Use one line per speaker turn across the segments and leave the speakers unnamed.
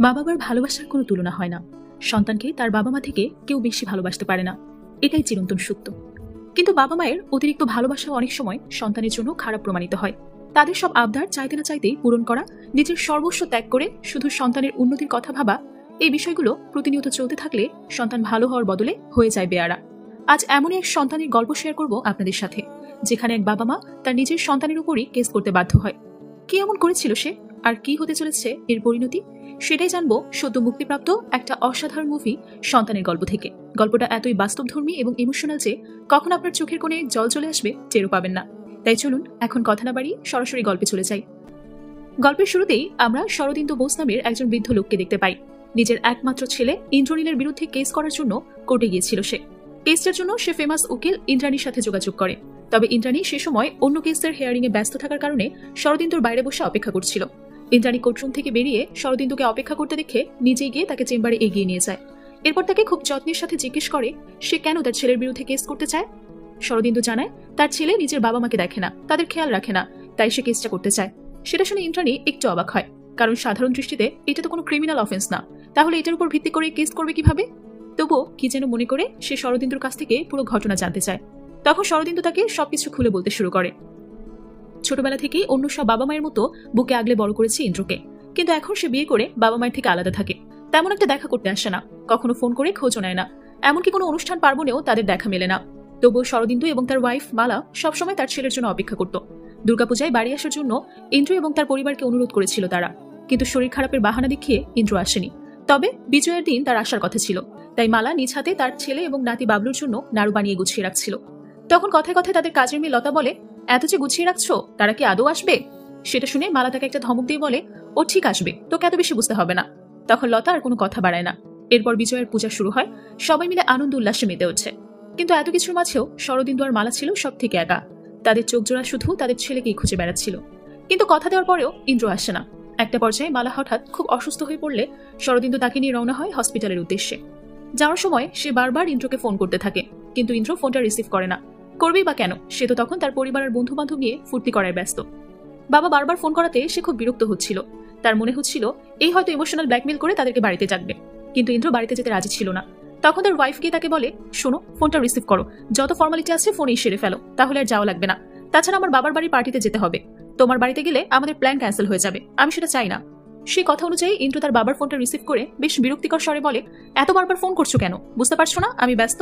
মা বাবার ভালোবাসার কোনো তুলনা হয় না। সন্তানকে তার বাবা মা থেকে কেউ বেশি ভালোবাসতে পারে না। এটাই চিরন্তন সত্য। কিন্তু বাবা মায়ের অতিরিক্ত ভালোবাসা অনেক সময় সন্তানের জন্য খারাপ প্রমাণিত হয়। তাদের সব আবদার চাইতে না চাইতেই পূরণ করা, নিজের সর্বস্ব ত্যাগ করে শুধু সন্তানের উন্নতির কথা ভাবা, এই বিষয়গুলো প্রতিনিয়ত চলতে থাকলে সন্তান ভালো হওয়ার বদলে হয়ে যায় বেয়ারা। আজ এমনই এক সন্তানের গল্প শেয়ার করব আপনাদের সাথে, যেখানে এক বাবা মা তার নিজের সন্তানের উপরই কেস করতে বাধ্য হয়। কি এমন করেছিল সে? আর কি হতে চলেছে এর পরিণতি? সেটাই জানব সদ্য মুক্তিপ্রাপ্ত একটা অসাধারণ মুভি সন্তানের গল্প থেকে। গল্পটা এতই বাস্তবধর্মী এবং ইমোশনাল যে, কখন আপনার চোখের কোণে জল চলে আসবে টেরও পাবেন না। তাই চলুন, এখন কথা না বাড়িয়ে সরাসরি গল্পে চলে যাই। গল্পের শুরুতেই আমরা শরদিন্দু বোস নামের একজন বৃদ্ধ লোককে দেখতে পাই। নিজের একমাত্র ছেলে ইন্দ্রনীলের বিরুদ্ধে কেস করার জন্য কোর্টে গিয়েছিল সে। কেসটার জন্য সে ফেমাস উকিল ইন্দ্রাণীর সাথে যোগাযোগ করে। তবে ইন্দ্রাণী সে সময় অন্য কেসের হেয়ারিং এ ব্যস্ত থাকার কারণে শরদিন্দুর বাইরে বসে অপেক্ষা করছিল। ইন্দ্রাণী কোর্টরুম থেকে বেরিয়ে শরদিন্দুকে অপেক্ষা করতে দেখে নিজেই গিয়ে তাকে চেম্বারে এগিয়ে নিয়ে যায়। এরপর তাকে খুব যত্নের সাথে জিজ্ঞেস করে, সে কেন তার ছেলের বিরুদ্ধে কেস করতে চায়? শরদিন্দু জানায়, তার ছেলে নিজের বাবা মাকে দেখে না, তাদের খেয়াল রাখে না, তাই সে কেসটা করতে চায়। সেটা শুনে ইন্দ্রাণী একটু অবাক হয়, কারণ সাধারণ দৃষ্টিতে এটা তো কোনো ক্রিমিনাল অফেন্স না। তাহলে এটার উপর ভিত্তি করে কেস করবে কীভাবে? তবুও কি যেন মনে করে সে শরদিন্দুর কাছ থেকে পুরো ঘটনা জানতে চায়। তখন শরদিন্দু তাকে সবকিছু খুলে বলতে শুরু করে। ছোটবেলা থেকেই অন্য সব বাবা মায়ের মতো বুকে আগলে বড় করেছে ইন্দ্রকে। কিন্তু এখন সে বিয়ে করে বাবা মায়ের থেকে আলাদা থাকে। তেমন একটা দেখা করতে আসে না। কখনো ফোন করে খোঁজও নেয় না। এমনকি কোনো অনুষ্ঠান পার্বণেও তাদের দেখা মেলে না। তবুও শরদিন্দু এবং তার ওয়াইফ মালা সবসময় তার ছেলের জন্য অপেক্ষা করত। দুর্গাপূজায় বাড়ি আসার জন্য ইন্দ্র এবং তার পরিবারকে অনুরোধ করেছিল তারা। কিন্তু শরীর খারাপের বাহানা দেখিয়ে ইন্দ্র আসেনি। তবে বিজয়ের দিন তার আসার কথা ছিল। তাই মালা নিজ হাতে তার ছেলে এবং নাতি বাবলুর জন্য নাড়ু বানিয়ে গুছিয়ে রাখছিল। তখন কথায় কথায় তাদের কাজের মেয়ে লতা বলে এত যে গুছিয়ে রাখছো, তারা কি আদৌ আসবে? সেটা শুনে মালা তাকে একটা ধমক দিয়ে বলে, ও ঠিক আসবে, তোকে এত বেশি বুঝতে হবে না। তখন লতা আর কোনো কথা বাড়ায় না। এরপর বিজয়ের পূজা শুরু হয়, সবাই মিলে আনন্দ উল্লাসে মেতে উঠছে কিন্তু এত কিছুর মাঝেও শরদিন্দু আর মালা ছিল সব থেকে একা। তাদের চোখ জোড়া শুধু তাদের ছেলেকেই খুঁজে বেড়াচ্ছিল। কিন্তু কথা দেওয়ার পরেও ইন্দ্র আসে না। একটা পর্যায়ে মালা হঠাৎ খুব অসুস্থ হয়ে পড়লে শরদিন্দু তাকে নিয়ে রওনা হয় হসপিটালের উদ্দেশ্যে। যাওয়ার সময় সে বারবার ইন্দ্রকে ফোন করতে থাকে, কিন্তু ইন্দ্র ফোনটা রিসিভ করে না। করবেই বা কেন? সে তো তখন তার পরিবারের বন্ধু বান্ধব নিয়ে ফুর্তি করায় ব্যস্ত। বাবা বারবার ফোন করাতে সে খুব বিরক্ত হচ্ছিল। তার মনে হচ্ছিল, এই হয়তো ইমোশনাল ব্ল্যাকমেল করে তাদেরকে বাড়িতে ডাকবে কিন্তু ইন্দ্র বাড়িতে যেতে রাজি ছিল না। তখন তার ওয়াইফ গিয়ে তাকে বলে, শোনো ফোনটা রিসিভ করো। যত ফর্মালিটি আছে ফোনেই সেরে ফেলো। তাহলে আর যাওয়া লাগবে না। তাছাড়া আমার বাবার বাড়ির পার্টিতে যেতে হবে। তোমার বাড়িতে গেলে আমাদের প্ল্যান ক্যান্সেল হয়ে যাবে। আমি সেটা চাই না। সেই কথা অনুযায়ী ইন্দ্র তার বাবার ফোনটা রিসিভ করে বেশ বিরক্তিকর স্বরে বলে, এত বারবার ফোন করছ কেন? বুঝতে পারছ না? আমি ব্যস্ত।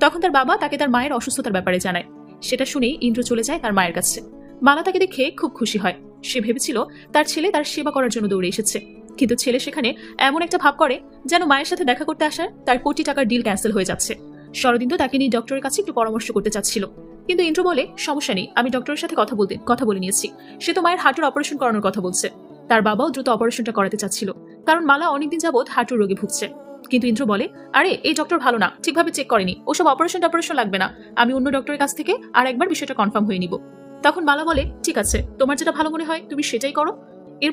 তখন তার বাবা তাকে তার মায়ের অসুস্থতার ব্যাপারে জানায়। সেটা শুনেই ইন্দ্র চলে যায় তার মায়ের কাছে। মালা তাকে দেখে খুব খুশি হয়। সে ভেবেছিল তার ছেলে তার সেবা করার জন্য দৌড়ে এসেছে। কিন্তু ছেলে সেখানে এমন একটা ভাব করে যেন মায়ের সাথে দেখা করতে আসার তার কোটি টাকার ডিল ক্যান্সেল হয়ে যাচ্ছে। শরদিন্দু তাকে নিয়ে ডক্টরের কাছে একটু পরামর্শ করতে চাচ্ছিল। কিন্তু ইন্দ্র বলে, সমস্যা নেই, আমি ডক্টরের সাথে কথা বলতে, কথা বলে নিয়েছি। সে তো মায়ের হাঁটুর অপারেশন করানোর কথা বলছে। তার বাবাও দ্রুত অপারেশনটা করাতে চাচ্ছিল। কারণ মালা অনেকদিন যাবৎ হাঁটুর রোগে ভুগছে। কিন্তু ইন্দ্র বলে আরে এই ডক্টর ভালো না ঠিকভাবে চেক করেনি ওসব অপারেশন টপারেশন লাগবে না আমি অন্য ডক্টরের কাছ থেকে আর একবার বিষয়টা কনফার্ম হয়ে নিব। তখন মালা বলে ঠিক আছে তোমার যেটা ভালো মনে হয় তুমি সেটাই করো।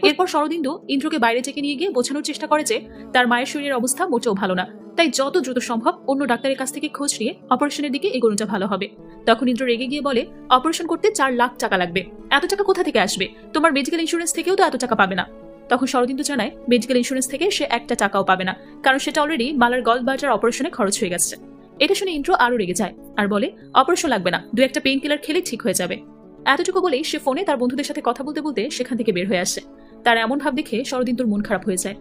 এরপর শরদিন্দু ইন্দ্রকে বাইরে থেকে নিয়ে গিয়ে বোঝানোর চেষ্টা করে যে তার মায়ের শরীরের অবস্থা মোটেও ভালো না তাই যত দ্রুত সম্ভব অন্য ডাক্তারের কাছ থেকে খোঁজ নিয়ে অপারেশনের দিকে এগোনোটা ভালো হবে। তখন ইন্দ্র রেগে গিয়ে বলে অপারেশন করতে চার লাখ টাকা লাগবে এত টাকা কোথা থেকে আসবে? তোমার মেডিকেল ইন্স্যুরেন্স থেকেও তো এত টাকা পাবে না। তখন শরদিন্দু জানায় মেডিকেল ইন্স্যুরেন্স থেকে সে একটা টাকাও পাবে না, কারণ সেটা অলরেডি মালার গল বাটার অপারেশনে খরচ হয়ে গেছে। এটা শুনে ইন্দ্র আরও রেগে যায় আর বলে অপারেশন লাগবে না, দু একটা পেইন কিলার খেলে ঠিক হয়ে যাবে। এতটুকু বলেই সে ফোনে তার বন্ধুদের সাথে কথা বলতে বলতে সেখান থেকে বের হয়ে আসে। তার এমন ভাব দেখে শরদিন্দুর মন খারাপ হয়ে যায়।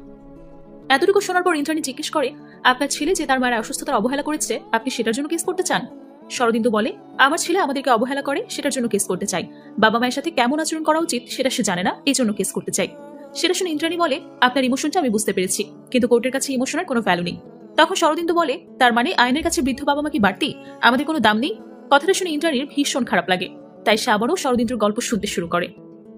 এতটুকু শোনার পর ইন্দ্রাণী জিজ্ঞেস করে, আপনার ছেলে যে তার মায়ের অসুস্থতার অবহেলা করেছে, আপনি সেটার জন্য কেস করতে চান? শরদিন্দু বলে, আমার ছেলে আমাদেরকে অবহেলা করে, সেটার জন্য কেস করতে চাই। বাবা মায়ের সাথে কেমন আচরণ করা উচিত, সেটা সে জানে না এই জন্য কেস করতে চাই। সেটা শুনে ইন্দ্রাণী বলে, আপনার ইমোশনটা আমি বুঝতে পেরেছি, কিন্তু কোর্টের কাছে ইমোশনের কোনো ভ্যালু নেই। তখন শরদিন্দু বলে, তার মানে আইনের কাছে বৃদ্ধ বাবা মা কি বাড়তি? আমাদের কোনো দাম নেই? কথাটা শুনে ইন্দ্রাণীর ভীষণ খারাপ লাগে। তাই সে আবারও শরদিন্দুর গল্প শুনতে শুরু করে।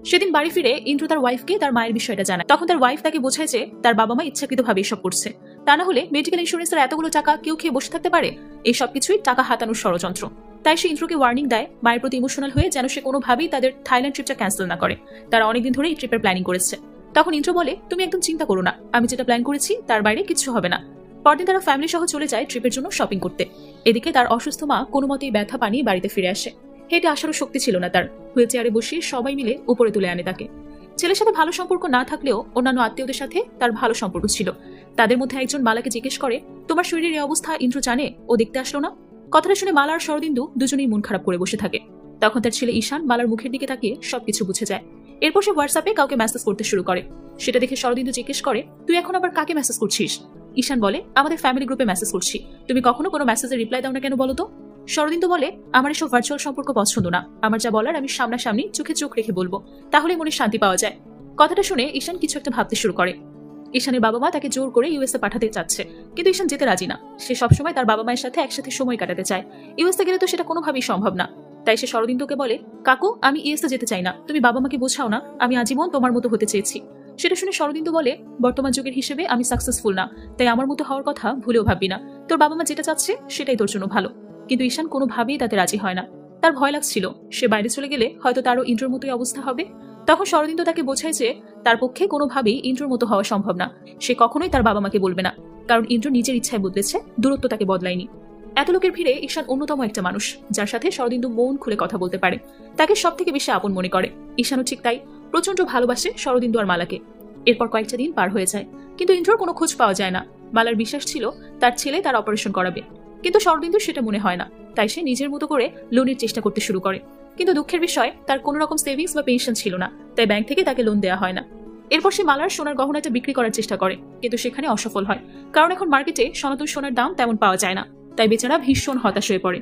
সেদিন বাড়ি ফিরে ইন্দ্র তার ওয়াইফকে তার মায়ের বিষয়টা জানায়। তখন তার ওয়াইফ তাকে বোঝায় যে তার বাবা মা ইচ্ছাকৃতভাবে এসব করছে। তা না হলে মেডিকেল ইন্স্যুরেন্সের এতগুলো টাকা কেউ খেয়ে বসে থাকতে পারে? এই সবকিছুই টাকা হাতানোর ষড়যন্ত্র। তাই সে ইন্দ্রকে ওয়ার্নিং দেয়, মায়ের প্রতি ইমোশনাল হয়ে যেন সে কোনোভাবেই তাদের থাইল্যান্ড ট্রিপটা ক্যান্সেল না করে। তারা অনেকদিন ধরে এই ট্রিপের প্ল্যানিং করেছে। তখন ইন্দ্র বলে, তুমি একদম চিন্তা করো না। আমি যেটা প্ল্যান করেছি, তার বাইরে কিছু হবে না। পরদিন তারা ফ্যামিলি সহ চলে যায় ট্রিপের জন্য শপিং করতে। এদিকে তার অসুস্থ মা কোনো মতেই ব্যথা পানি বাড়িতে ফিরে আসে। হেঁটে আসারও শক্তি ছিল না তার। হুইল চেয়ারে বসিয়ে সবাই মিলে উপরে তুলে আনে তাকে। ছেলের সাথে ভালো সম্পর্ক না থাকলেও অন্যান্য আত্মীয়দের সাথে তার ভালো সম্পর্ক ছিল। তাদের মধ্যে একজন মালাকে জিজ্ঞেস করে, তোমার শরীরের এই অবস্থা ইন্দ্র জানে? ও দেখতে আসলো না? কথাটা শুনে মালা আর শরদিন্দু দুজনেই মন খারাপ করে বসে থাকে। তখন তার ছেলে ঈশান মালার মুখের দিকে তাকিয়ে সবকিছু বুঝে যায়। এরপর সে হোয়াটসঅ্যাপে কাউকে মেসেজ করতে শুরু করে। সেটা দেখে শরদিন্দু জিজ্ঞেস করে, তুই এখন আবার কাকে মেসেজ করছিস? ঈশান বলে, আমাদের ফ্যামিলি গ্রুপে মেসেজ করছি। তুমি কখনো কোনো মেসেজের রিপ্লাই দাও না কেন বলো তো? শরদিন্দু বলে, আমার এসব ভার্চুয়াল সম্পর্ক পছন্দ না। আমার যা বলার আমি সামনাসামনি চোখে চোখ রেখে বলব। তাহলে মনে শান্তি পাওয়া যায়। কথাটা শুনে ঈশান কিছু একটা ভাবতে শুরু করে। ঈশানের বাবা মা তাকে জোর করে ইউএসএ পাঠাতে চাচ্ছে, কিন্তু ঈশান যেতে রাজি না। সে সবসময় তার বাবা মায়ের সাথে একসাথে সময় কাটাতে চায়। ইউএসএ গেলে তো সেটা কোনোভাবেই সম্ভব না। তাই সে শরদিন্দুকে বলে, কাকু, আমি ইউএসএ যেতে চাই না। তুমি বাবা মাকে বোঝাও না, আমি আজীবন তোমার মতো হতে চেয়েছি। সেটা শুনে শরদিন্দু বলে, বর্তমান যুগের হিসেবে আমি সাকসেসফুল না। তাই আমার মতো হওয়ার কথা ভুলেও ভাববি না। তোর বাবা মা যেটা চাচ্ছে, সেটাই তোর জন্য ভালো। কিন্তু ঈশান কোনোভাবেই তাতে রাজি হয় না। তার ভয় লাগছিল। সে বাইরে চলে গেলে হয়তো তারও ইন্দ্রর মতোই অবস্থা হবে। তখন শরদিন্দু তাকে বোঝায় যে, তার পক্ষে কোনোভাবেই ইন্দ্রর মতো হওয়া সম্ভব না। সে কখনোই তার বাবা মাকে বলবে না। কারণ ইন্দ্র নিজের ইচ্ছায় বদলেছে, দূরত্ব তাকে বদলায়নি। এত লোকের ভিড়ে ঈশান অন্যতম একটা মানুষ, যার সাথে শরদিন্দু মন খুলে কথা বলতে পারে। তাকে সব থেকে বেশি আপন মনে করে। ঈশানও ঠিক তাই প্রচণ্ড ভালোবাসে শরদিন্দু আর মালাকে। এরপর কয়েকটা দিন পার হয়ে যায়, কিন্তু ইন্দ্রর কোনো খোঁজ পাওয়া যায় না। মালার বিশ্বাস ছিল, তার ছেলে তার অপারেশন করাবে। কিন্তু শরদিন্দু সেটা মনে হয় না, তাই সে নিজের মতো করে লোনের চেষ্টা করতে শুরু করে। কিন্তু দুঃখের বিষয়, তার কোনো রকম সেভিংস বা পেনশন ছিল না, তাই ব্যাংক থেকে তাকে লোন দেওয়া হয় না। এরপর সে মালার সোনার গহনাটা বিক্রি করার চেষ্টা করে, কিন্তু সেখানে অসফল হয়। কারণ এখন মার্কেটে সনাতন সোনার দাম তেমন পাওয়া যায় না। তাই বেচারা ভীষণ হতাশ হয়ে পড়ে।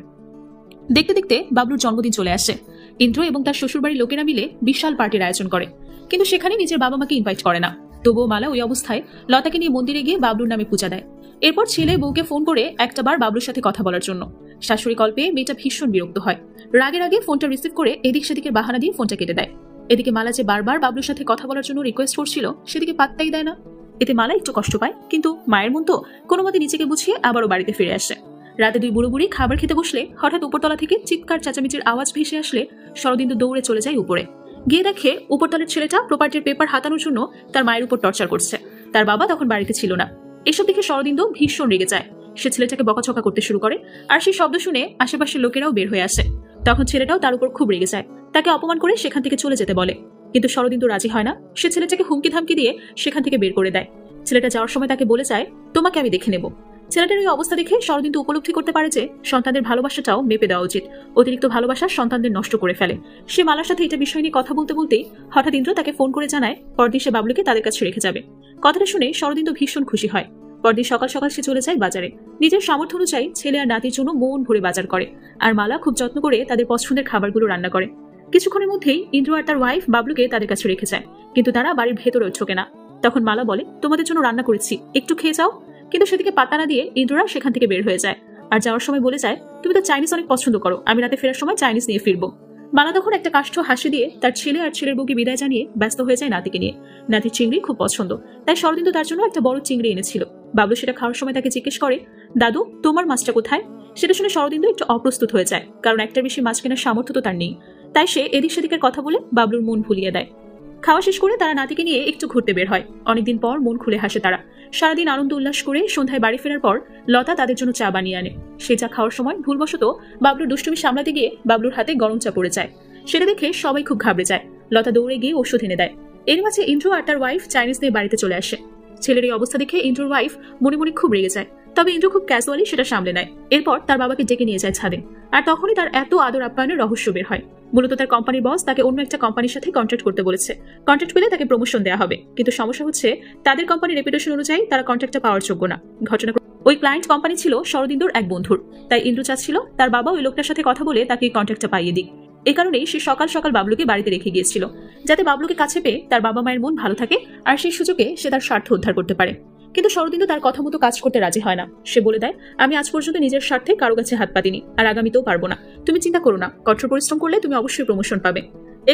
দেখতে দেখতে বাবলুর জন্মদিন চলে আসে। ইন্দ্র এবং তার শ্বশুরবাড়ির লোকেরা মিলে বিশাল পার্টির আয়োজন করে। কিন্তু সেখানে নিজের বাবা মাকে ইনভাইট করে না। তবুও মালা ওই অবস্থায় লতাকে নিয়ে মন্দিরে গিয়ে বাবলুর নামে পূজা দেয়। এরপর ছেলে বউকে ফোন করে একটাবার বাবলুর সাথে কথা বলার জন্য। শাশুড়ি কল পেয়ে মেয়েটা ভীষণ বিরক্ত হয়। রাগের আগে ফোনটা রিসিভ করে এদিক সেদিকে বাহানা দিয়ে ফোনটা কেটে দেয়। এদিকে মালা যে বারবার বাবলুর সাথে কথা বলার জন্য রিকোয়েস্ট করছিল, সেদিকে পাত্তাই দেয় না। এতে মালা একটু কষ্ট পায়, কিন্তু মায়ের মন তো কোনো মতে নিজেকে বুঝিয়ে আবারও বাড়িতে ফিরে আসে। রাতে দুই বুড়ো বুড়ি খাবার খেতে বসলে হঠাৎ উপরতলা থেকে চিৎকার চেঁচামেচির আওয়াজ ভেসে আসলে শরদিন্দু দৌড়ে চলে যায় উপরে। গিয়ে দেখে উপরতলের ছেলেটা প্রপার্টির পেপার হাতানোর জন্য তার মায়ের উপর টর্চার করছে। তার বাবা তখন বাড়িতে ছিল না। এসব দেখে শরদিন্দু ভীষণ রেগে যায়। সে ছেলেটাকে বকাছকা করতে শুরু করে আর সেই শব্দ শুনে আশেপাশের লোকেরাও বের হয়ে আসে। তখন ছেলেটাও তার উপর খুব রেগে যায়। তাকে অপমান করে সেখান থেকে চলে যেতে বলে। কিন্তু শরদিন্দু রাজি হয় না। সে ছেলেটাকে হুমকি ধামকি দিয়ে সেখান থেকে বের করে দেয়। ছেলেটা যাওয়ার সময় তাকে বলে যায়, তোমাকে আমি দেখে নেব। ছেলেটার ওই অবস্থা দেখে শরদিন্দু উপলব্ধি করতে পারে যে সন্তানদের ভালোবাসাটাও মেপে দেওয়া উচিত। অতিরিক্ত ভালোবাসা সন্তানদের নষ্ট করে ফেলে। সে মালার সাথে এটা বিষয় নিয়ে কথা বলতে বলতেই হঠাৎ ইন্দ্র তাকে ফোন করে জানায়, পরদিন সে বাবলুকে তাদের কাছে রেখে যাবে। কথাটা শুনে শরদিন্দু ভীষণ খুশি হয়। পরদিন সকাল সকাল সে চলে যায় বাজারে। নিজের সামর্থ্য অনুযায়ী ছেলে আর নাতির জন্য মন ভরে বাজার করে আর মালা খুব যত্ন করে তাদের পছন্দের খাবারগুলো রান্না করে। কিছুক্ষণের মধ্যেই ইন্দ্র আর তার ওয়াইফ বাবলুকে তাদের কাছে রেখে যায়। কিন্তু তারা বাড়ির ভেতরে ঢোকে না। তখন মালা বলে, তোমাদের জন্য রান্না করেছি। একটু খেয়ে যাও। কিন্তু সেদিকে পাতা না দিয়ে ইন্দ্ররা সেখান থেকে বের হয়ে যায়। আর যাওয়ার সময় বলে যায়, তুমি তো চাইনিজ অনেক পছন্দ করো, আমি রাতে ফেরার সময় চাইনিজ নিয়ে ফিরবো। মালা তখন একটা কাষ্ঠ হাসি দিয়ে তার ছেলে আর ছেলের বউকে বিদায় জানিয়ে ব্যস্ত হয়ে যায় নাতিকে নিয়ে। নাতির চিংড়ি খুব পছন্দ, তাই শরদিন্দু তার জন্য একটা বড় চিংড়ি এনেছিল। বাবলু সেটা খাওয়ার সময় তাকে জিজ্ঞেস করে, দাদু, তোমার মাছটা কোথায়? সেটা শুনে শরদিন্দু একটু অপ্রস্তুত হয়ে যায়, কারণ একটার বেশি মাছ কেনার সামর্থ্য তো তার নেই। তাই সে এদিক সেদিকের কথা বলে বাবলুর মন ভুলিয়ে দেয়। খাওয়া শেষ করে তারা নাতিকে নিয়ে একটু ঘুরতে বের হয়। অনেকদিন পর মন খুলে হাসে তারা। সারাদিন আনন্দ উল্লাস করে সন্ধ্যায় বাড়ি ফেরার পর লতা তাদের জন্য চা বানিয়ে আনে। সে চা খাওয়ার সময় ভুলবশত বাবলুর দুষ্টুমি সামলাতে গিয়ে বাবলুর হাতে গরম চা পড়ে যায়। সেটা দেখে সবাই খুব ঘাবড়ে যায়। লতা দৌড়ে গিয়ে ওষুধ এনে দেয়। এর মাঝে ইন্দ্র আর তার ওয়াইফ চাইনিজ নিয়ে বাড়িতে চলে আসে। ছেলের এই অবস্থা দেখে ইন্দ্রর ওয়াইফ মনে মনে খুব রেগে যায়। তবে ইন্দ্র খুব ক্যাজুয়ালি সেটা সামলে নেয়। এরপর তার বাবাকে ডেকে নিয়ে যায় ছাদে। আর তখনই তার এত আদর আপ্যায়নের রহস্য বের হয়। মূলত তার কোম্পানির বস তাকে অন্য একটা কোম্পানির সাথে কন্ট্যাক্ট করতে বলেছে। কন্ট্যাক্ট পেলে তাকে প্রমোশন দেওয়া হবে। কিন্তু সমস্যা হচ্ছে, তাদের কোম্পানির রেপুটেশন অনুযায়ী তারা কন্ট্যাক্টটা পাওয়ার যোগ্য না। ঘটনা ওই ক্লায়েন্ট কোম্পানি ছিল শরদিন্দুর এক বন্ধুর। তাই ইন্দ্র চাচ্ছিল তার বাবা ওই লোকটার সাথে কথা বলে তাকে কন্ট্যাক্টটা পাইয়ে দিক। এই কারণেই সে সকাল সকাল বাবলুকে বাড়িতে রেখে গিয়েছিল। যাতে বাবলুকে কাছে পেয়ে তার বাবা মায়ের মন ভালো থাকে, আর সেই সুযোগে সে তার স্বার্থ উদ্ধার করতে পারে। কিন্তু শরদিন্দু তার কথা মতো কাজ করতে রাজি হয় না। সে বলে দেয়, আমি আজ পর্যন্ত নিজের স্বার্থে কারও কাছে হাত পাতিনি, আর আগামীতেও পারব না। তুমি চিন্তা করো না, কঠোর পরিশ্রম করলে তুমি অবশ্যই প্রমোশন পাবে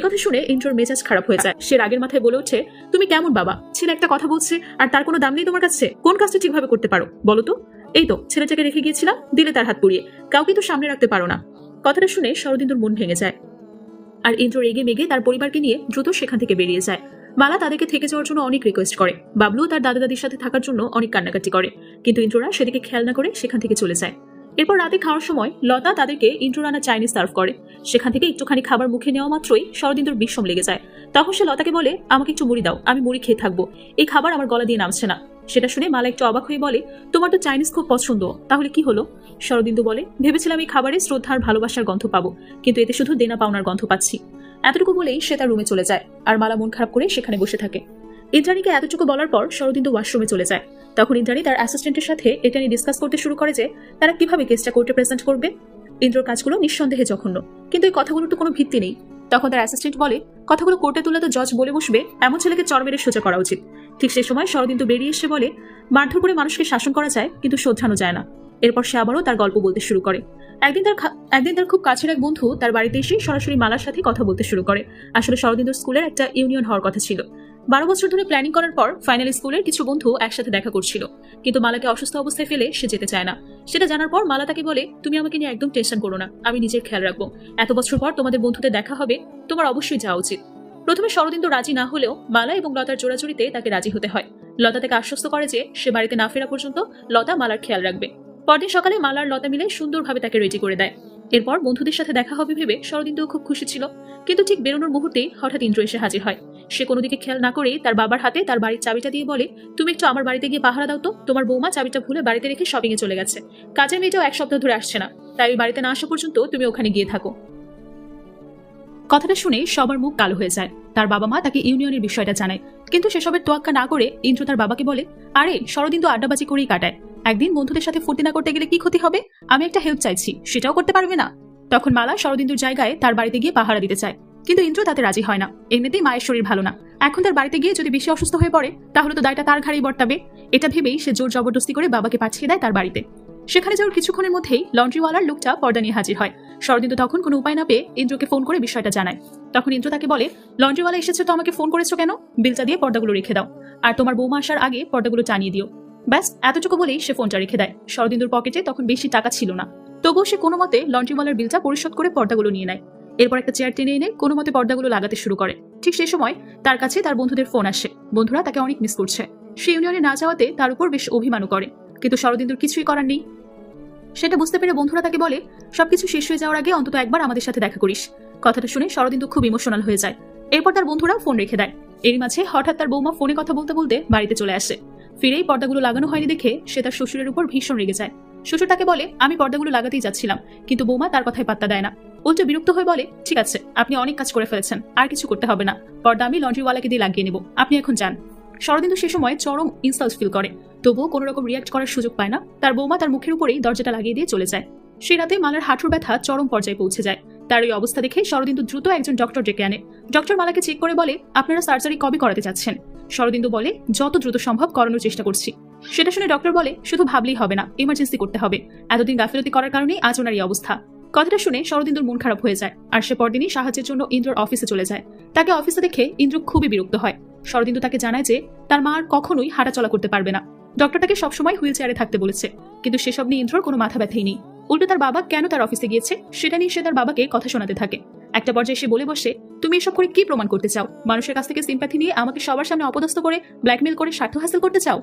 কথা শুনে ইন্দ্রর মেজাজ খারাপ হয়ে যায়। সে রাগের মাথায় বলে ওঠে, তুমি কেমন বাবা? ছেলে একটা কথা বলছে, আর তার কোনো দাম নেই তোমার কাছে? কোন কাজটা ঠিকভাবে করতে পারো? বলো তো? এই তো, ছেলেটাকে রেখে গিয়েছিলাম, দিলে তার হাত পুড়িয়ে। কাউকে তো সামনে রাখতে পারো না কথাটা শুনে শরদিন্দুর মন ভেঙে যায়। আর ইন্দ্র রেগে মেগে তার পরিবারকে নিয়ে দ্রুত সেখান থেকে বেরিয়ে যায়। মালা তাদেরকে থেকে যাওয়ার জন্য অনেক রিকোয়েস্ট করে। বাবলু তার দাদা দাদির সাথে থাকার জন্য অনেক কান্নাকাটি করে। কিন্তু ইন্দ্ররা সেদিকে খেয়াল না করে সেখান থেকে চলে যায়। এরপর রাতে খাওয়ার সময় লতা তাদেরকে ইন্দ্র রান্না চাইনিজ সার্ভ করে। সেখান থেকে একটুখানি খাবার মুখে নেওয়া মাত্রই শরদিন্দুর বিষম লেগে যায়। তখন সে লতাকে বলে, আমাকে একটু মুড়ি দাও, আমি মুড়ি খেয়ে থাকব। এই খাবার আমার গলা দিয়ে নামছে না। সেটা শুনে মালা একটু অবাক হয়ে বলে, তোমার তো চাইনিজ খুব পছন্দ, তাহলে কি হলো? শরদিন্দু বলে, ভেবেছিলাম এই খাবারে শ্রদ্ধা আর ভালোবাসার গন্ধ পাবো, কিন্তু এতে শুধু দেনা পাওনার গন্ধ পাচ্ছি। এতটুকু বলেই সে তার রুমে চলে যায়, আর মালা মন খারাপ করে সেখানে বসে থাকে। ইন্দ্রাণীকে এতটুকু বলার পর শরদিন্দু ওয়াশরুমে চলে যায়। তখন ইন্দ্রাণী তার অ্যাসিস্ট্যান্টের সাথে এটা নিয়ে ডিসকাস করতে শুরু করে যে, তারা কীভাবে কেসটা কোর্টে প্রেজেন্ট করবে? ইন্দ্রর কাজগুলো নিঃসন্দেহে জঘন্য। কিন্তু এই কথাগুলোর তো কোনো ভিত্তি নেই। তখন তার অ্যাসিস্ট্যান্ট বলে, কথাগুলো কোর্টে তুলে তো জজ বলে বসবে, এমন ছেলেকে চর মেরে সোজা করা উচিত। ঠিক সেই সময় শরদিন্দু বেরিয়ে এসে বলে, মারধর করে মানুষকে শাসন করা যায়, কিন্তু শোধরানো যায় না। এরপর সে আবারও তার গল্প বলতে শুরু করে। একদিন তার একদিন তার খুব কাছের এক বন্ধু তার বাড়িতে এসে সরাসরি মালার সাথে কথা বলতে শুরু করে। আসলে শরদিন্দুর স্কুলের একটা ইউনিয়ন হওয়ার কথা ছিল। বারো বছর ধরে প্ল্যানিং করার পর ফাইনালি স্কুলের কিছু বন্ধু একসাথে দেখা করছিল। কিন্তু মালাকে অসুস্থ অবস্থায় ফেলে সে যেতে চায় না। সেটা জানার পর মালা তাকে বলে, তুমি আমাকে নিয়ে একদম টেনশন করো না। আমি নিজের খেয়াল রাখব। এত বছর পর তোমাদের বন্ধুদের দেখা হবে, তোমার অবশ্যই যাওয়া উচিত। প্রথমে শরদিন্দু রাজি না হলেও মালা এবং লতার জোড়াজুড়িতে তাকে রাজি হতে হয়। লতা তাকে আশ্বস্ত করে যে সে বাড়িতে না ফেরা পর্যন্ত লতা মালার খেয়াল রাখবে। পরদিন সকালে মালার লতা মিলে সুন্দরভাবে তাকে রেডি করে দেয়। এরপর বন্ধুদের সাথে দেখা হবে ভেবে শরদিন্দু খুব খুশি ছিল। কিন্তু ঠিক বেরোনোর মুহূর্তে হঠাৎ ইন্দ্র এসে হাজির হয়। সে কোনো দিকে খেয়াল না করে তার বাবার হাতে তার বাড়ির চাবিটা দিয়ে বলে, তুমি একটু আমার বাড়িতে গিয়ে পাহারা দাও তো। তোমার বৌমা চাবিটা ভুলে বাড়িতে রেখে শপিং এ চলে গেছে। কাজের মেয়েটাও এক সপ্তাহ ধরে আসছে না। তাই বাড়িতে না আসা পর্যন্ত তুমি ওখানে গিয়ে থাকো। কথাটা শুনে সবার মুখ কালো হয়ে যায়। তার বাবা মা তাকে ইউনিয়নের বিষয়টা জানায়। কিন্তু সেসবের তোয়াক্কা না করে ইন্দ্র তার বাবাকে বলে, আরে শরদিন তো আড্ডাবাজি করেই কাটায়। একদিন বন্ধুদের সাথে ফুর্তি না করতে গেলে কি ক্ষতি হবে? আমি একটা হেল্প চাইছি, সেটাও করতে পারবে না। তখন মালা শরদিন্দুর জায়গায় তার বাড়িতে গিয়ে পাহারা দিতে চায়। কিন্তু ইন্দ্র তাতে রাজি হয় না। এমনিতেই মায়ের শরীর ভালো না। এখন তার বাড়িতে গিয়ে যদি বেশি অসুস্থ হয়ে পড়ে, তাহলে তো দায়টা তার ঘাড়েই বর্তাবে। এটা ভেবেই সে জোর জবরদস্তি করে বাবাকে পাঠিয়ে দেয় তার বাড়িতে। সেখানে যাওয়ার কিছুক্ষণের মধ্যেই লন্ড্রিওয়ালার লোকটা পর্দা নিয়ে হাজির হয়। শরদিন্দু তখন কোনো উপায় না পেয়ে ইন্দ্রকে ফোন করে বিষয়টা জানায়। তখন ইন্দ্র তাকে বলে, লন্ড্রিওয়ালা এসেছে তো আমাকে ফোন করেছ কেন? বিলটা দিয়ে পর্দাগুলো রেখে দাও। আর তোমার বৌমা আসার আগে পর্দাগুলো টানিয়ে দিও। ব্যাস, এতটুকু বলেই সে ফোনটা রেখে দেয়। শরদিন্দুর পকেটে তখন বেশি টাকা ছিল না। তবুও সে কোনো মতে লন্ড্রিওয়ালার বিলটা পরিশোধ করে পর্দাগুলো নিয়ে নেয়। এরপর একটা চেয়ার টেনে এনে কোনো মতে পর্দাগুলো লাগাতে শুরু করে। ঠিক সেই সময় তার কাছে তার বন্ধুদের ফোন আসে। বন্ধুরা তাকে অনেক মিস করছে। সে ইউনিয়নে না যাওয়াতে তার উপর বেশ অভিমানও করে। কিন্তু শরদিন্দুর কিছুই করার নেই। সেটা বুঝতে পেরে বন্ধুরা তাকে বলে, সবকিছু শেষ হয়ে যাওয়ার আগে অন্তত একবার আমাদের সাথে দেখা করিস। কথাটা শুনে শরদিন্দু খুব ইমোশনাল হয়ে যায়। এরপর তার বন্ধুরা ফোন রেখে দেয়। এর মাঝে হঠাৎ তার বৌমা ফোনে কথা বলতে বলতে বাড়িতে চলে আসে। ফিরেই পর্দাগুলো লাগানো হয়নি দেখে সে তার শ্বশুরের উপর ভীষণ রেগে যায়। শ্বশুর তাকে বলে, আমি পর্দাগুলো লাগাতেই যাচ্ছিলাম, কিন্তু বৌমা তার কথায় পাত্তা দেয় না। উল্টো বিরক্ত হয়ে বলে, ঠিক আছে, আপনি অনেক কাজ করে ফেলেছেন, আর কিছু করতে হবে না। পর্দা আমি লন্ড্রিওয়ালাকে দিয়ে লাগিয়ে নেব। আপনি এখন যান। শরদিন্দু সে সময় চরম ইনসাল্ট ফিল করে। তবুও কোনো রকম রিয়াক্ট করার সুযোগ পায় না। তার বৌমা তার মুখের উপরেই দরজাটা লাগিয়ে দিয়ে চলে যায়। সেই রাতে মালার হাঁটুর ব্যথা চরম পর্যায়ে পৌঁছে যায়। তার ওই অবস্থা দেখে শরদিন্দু দ্রুত একজন ডক্টর ডেকে আনে। ডক্টর মালাকে চেক করে বলে, আপনারা সার্জারি কবে করাতে চাচ্ছেন শরদিন্দু বলে, যত দ্রুত সম্ভব করানোর চেষ্টা করছি। সেটা শুনে ডক্টর বলে, শুধু ভাবলেই হবে না ইমার্জেন্সি করতে হবে। এতদিন গাফিলতি করার কারণে আজ ওনার এই অবস্থা। কথাটা শুনে শরদিন্দুর মন খারাপ হয়ে যায়, আর সে পরদিনই সাহায্যের জন্য ইন্দ্রর অফিসে চলে যায়। তাকে অফিসে দেখে ইন্দ্র খুবই বিরক্ত হয়। শরদিন্দু তাকে জানায় যে, তার মা আর কখনোই হাঁটাচলা করতে পারবে না। ডক্টর তাকে সবসময় হুইল চেয়ারে থাকতে বলেছে, কিন্তু সেসব নিয়ে ইন্দ্রর কোনো মাথা ব্যথাই নেই। উল্টো তার বাবা কেন তার অফিসে গিয়েছে, সেটা নিয়ে সে তার বাবাকে কথা শোনাতে থাকে। একটা পর্যায়ে সে বলে বসে, তুমি এসব করে কি প্রমাণ করতে চাও? মানুষের কাছ থেকে সিম্প্যাথি নিয়ে আমাকে সবার সামনে অপদস্থ করে ব্ল্যাকমেল করে স্বার্থ হাসিল করতে চাও?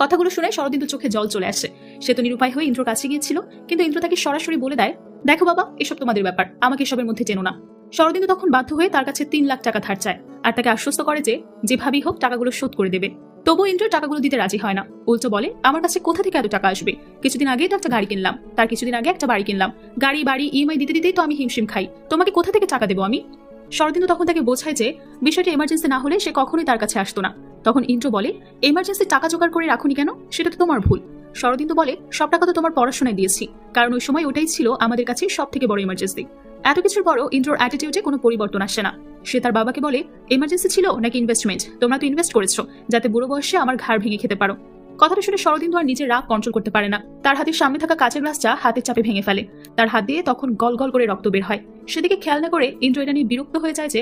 কথাগুলো শুনে শরদিন্দু চোখে জল চলে আসে। সে তো নিরুপায় হয়ে ইন্দ্র কাছে গিয়েছিল, কিন্তু ইন্দ্র তাকে সরাসরি বলে দেয়, দেখো বাবা, এসব তোমাদের ব্যাপার, আমাকে এসবের মধ্যে চেনো না। শরদিন্দু তখন বাধ্য হয়ে তার কাছে তিন লাখ টাকা ধার চায়, আর তাকে আশ্বস্ত করে যে যেভাবেই হোক টাকাগুলো শোধ করে দেবে। তবুও ইন্দ্র টাকাগুলো দিতে রাজি হয় না। উল্টো বলে, আমার কাছে কোথা থেকে এত টাকা আসবে? কিছুদিন আগেই তো একটা গাড়ি কিনলাম, তার কিছুদিন আগে একটা বাড়ি কিনলাম। গাড়ি, বাড়ি ইএমআই দিতে দিতেই তো আমি হিমশিম খাই। তোমাকে কোথা থেকে টাকা দেবো আমি? শরদিন্দু তখন তাকে বোঝায় যে, বিষয়টা এমার্জেন্সি না হলে সে কখনোই তার কাছে আসতো না। তখন ইন্দ্র বলে এমার্জেন্সি টাকা জোগাড় করে রাখুনি কেন? সেটা তো তোমার ভুল। শরদিন্দু বলে, সব টাকা তো তোমার পড়াশোনায় দিয়েছি। কারণ ওই সময় ওটাই ছিল আমাদের কাছে সব থেকে বড় ইমার্জেন্সি এত কিছুর পরও ইন্দ্রর অ্যাটিটিউডে কোনো পরিবর্তন আসে না। সে তার বাবাকে বলে এমার্জেন্সি ছিল নাকি ইনভেস্টমেন্ট তোমরা তো ইনভেস্ট করেছ, যাতে বুড়ো বয়সে আমার ঘাড় ভেঙে খেতে পারো। কথাটা শুনে শরদিন্দু আর নিজের রাগ কন্ট্রোল করতে পারে না। তার হাতের সামনে থাকা কাঁচের গ্লাসটা হাতের চাপে ভেঙে ফেলে। তার হাত দিয়ে তখন গল গল করে রক্ত বের হয়। সেদিকে খেয়াল না করে ইন্দ্র এটা নিয়ে বিরক্ত হয়ে যায় যে,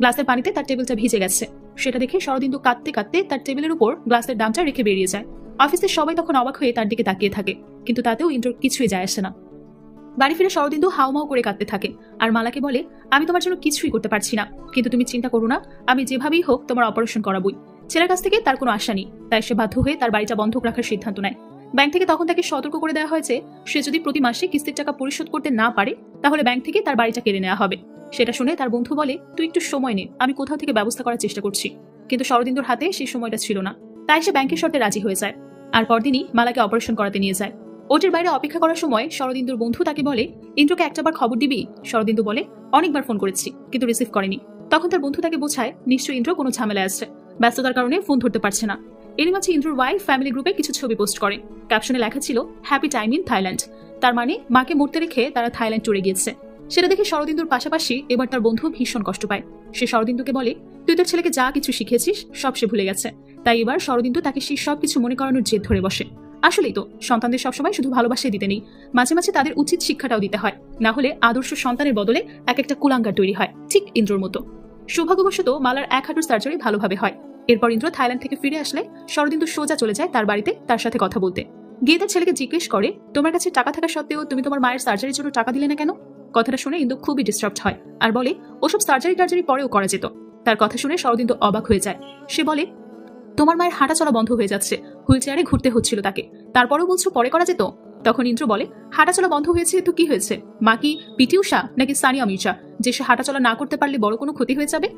গ্লাসের পানিতে তার টেবিলটা ভিজে গেছে। সেটা দেখে শরদিন্দু কাঁদতে কাঁদতে তার টেবিলের উপর গ্লাসের দামটা রেখে বেরিয়ে যায়। অফিসের সবাই তখন অবাক হয়ে তার দিকে তাকিয়ে থাকে, কিন্তু তাতেও ইন্দ্রর কিছুই যায় আসে না। বাড়ি ফিরে শরদিন্দু হাউমাউ করে কাঁদতে থাকে, আর মালাকে বলে আমি তোমার জন্য কিছুই করতে পারছি না। কিন্তু তুমি চিন্তা করো না, আমি যেভাবেই হোক তোমার অপারেশন করাবই। ছেলের কাছ থেকে তার কোনো আশা নেই, তাই সে বাধ্য হয়ে তার বাড়িটা বন্ধক রাখার সিদ্ধান্ত নেয়। ব্যাংক থেকে তখন তাকে সতর্ক করে দেওয়া হয়েছে সে যদি প্রতি মাসে কিস্তির টাকা পরিশোধ করতে না পারে, তাহলে ব্যাংক থেকে তার বাড়িটা কেড়ে নেওয়া হবে। সেটা শুনে তার বন্ধু বলে, তুই একটু সময় নে, আমি কোথাও থেকে ব্যবস্থা করার চেষ্টা করছি। কিন্তু শরদিন্দুর হাতে সেই সময়টা ছিল না। তাই সে ব্যাংকের শর্তে রাজি হয়ে যায়। আর পরদিনই মালাকে অপারেশন করাতে নিয়ে যায়। ওটের বাইরে অপেক্ষা করার সময় শরদিন্দুর বন্ধু তাকে বলে, ইন্দ্রকে একটাবার খবর দিবি? শরদিন্দু বলে, অনেকবার ফোন করেছি, কিন্তু রিসিভ করেনি। তখন তার বন্ধু তাকে বোঝায়, নিশ্চয়ই ইন্দ্র কোনো ঝামেলায় আসছে ব্যস্ততার কারণে ফোন ধরতে পারছে না। এরই মাঝে ইন্দ্রর ওয়াইফ ফ্যামিলি গ্রুপে কিছু ছবি পোস্ট করে। ক্যাপশনে লেখা ছিল হ্যাপি টাইম ইন থাইল্যান্ড তার মানে মাকে মরতে রেখে তারা থাইল্যান্ড চড়ে গিয়েছে। সেটা দেখে শরদিন্দুর পাশাপাশি এবার তার বন্ধু ভীষণ কষ্ট পায়। সে শরদিন্দুকে বলে, তুই তোর ছেলেকে যা কিছু শিখেছিস সব সে ভুলে গেছে। তাই এবার শরদিন্দু তাকে সেই সব কিছু মনে করানোর জেদ ধরে বসে। আসলেই তো, সন্তানদের সবসময় শুধু ভালোবাসাই দিতে নেই। মাঝে মাঝে তাদের উচিত শিক্ষাটাও দিতে হয়। না হলে আদর্শ সন্তানের বদলে এক একটা কুলাঙ্গার তৈরি হয়, ঠিক ইন্দ্রর মতো। সৌভাগ্যবশত মালার এক হাঁটুর সার্জারি ভালোভাবে হয়। এরপর ইন্দ্র থাইল্যান্ড থেকে ফিরে আসলে শরদিন্দু সোজা চলে যায় তার বাড়িতে তার সাথে কথা বলতে। গিয়ে তার ছেলেকে জিজ্ঞেস করে, তোমার কাছে টাকা থাকা সত্ত্বেও তুমি তোমার মায়ের সার্জারির জন্য টাকা দিলে না কেন? কথাটা শুনে ইন্দু খুবই ডিস্টার্ব হয় আর বলে, ওসব সার্জারি টার্জারি পরেও করা যেত। তার কথা শুনে শরদিন্দু অবাক হয়ে যায়। সে বলে, তোমার মায়ের হাঁটা চলা বন্ধ হয়ে যাচ্ছে। হুইল চেয়ারে ঘুরতে হচ্ছিল তাকে। তারপরেও বলছো পরে করা যেত? তখন ইন্দ্র বলে হাঁটা চলা বন্ধ হয়েছে তো কি হয়েছে? মা কি পিটি উষা নাকি সানিয়া মির্জা? যে সে হাঁটা চলা না করতে পারলে বড় কোনো ক্ষতি হয়ে যাবে?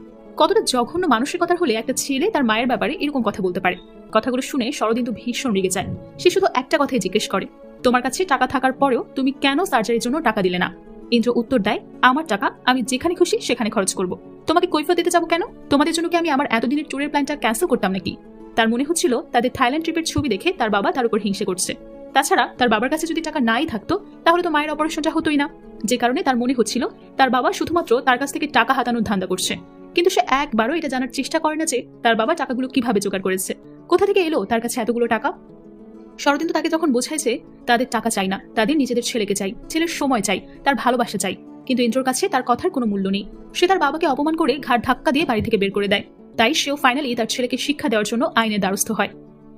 কতটা জঘন্য মানসিকতার হলে একটা ছেলে তার মায়ের ব্যাপারে এরকম কথা বলতে পারে। কথাগুলো শুনে শরদিন্দু ভীষণ রেগে যায়। সে শুধু একটা কথাই জিজ্ঞেস করে, তোমার কাছে টাকা থাকার পরেও তুমি কেন সার্জারির জন্য টাকা দিলে না? ইন্দ্র উত্তর দেয়, আমার টাকা আমি যেখানে খুশি সেখানে খরচ করব। তোমাকে কৈফত দিতে যাব কেন? তোমাদের জন্য কি আমি আমার এতদিনের ট্যুরের প্ল্যানটা ক্যান্সেল করতাম নাকি? তার মনে হচ্ছিল তাদের থাইল্যান্ড ট্রিপের ছবি দেখে তার বাবা তার উপর হিংসে করছে। তাছাড়া তার বাবার কাছে যদি টাকা নাই থাকতো, তাহলে তো মায়ের অপারেশনটা হতোই না। যে কারণে তার মনে হচ্ছিল তার বাবা শুধুমাত্র তার কাছ থেকে টাকা হাতানোর ধান্দা করছে। কিন্তু সে একবারও এটা জানার চেষ্টা করে না যে তার বাবা টাকাগুলো কীভাবে জোগাড় করেছে। কোথা থেকে এলো তার কাছে এতগুলো টাকা? শরদিন্দু তাকে যখন বোঝাইছে তাদের টাকা চাই না, তাদের নিজেদের ছেলেকে চাই, ছেলের সময় চাই, তার ভালোবাসা চাই, কিন্তু ইন্দ্রর কাছে তার কথার কোনো মূল্য নেই। সে তার বাবাকে অপমান করে ঘাট ধাক্কা দিয়ে বাড়ি থেকে বের করে দেয়। তাই সেও ফাইনালি তার ছেলেকে শিক্ষা দেওয়ার জন্য আইনের দ্বারস্থ হয়।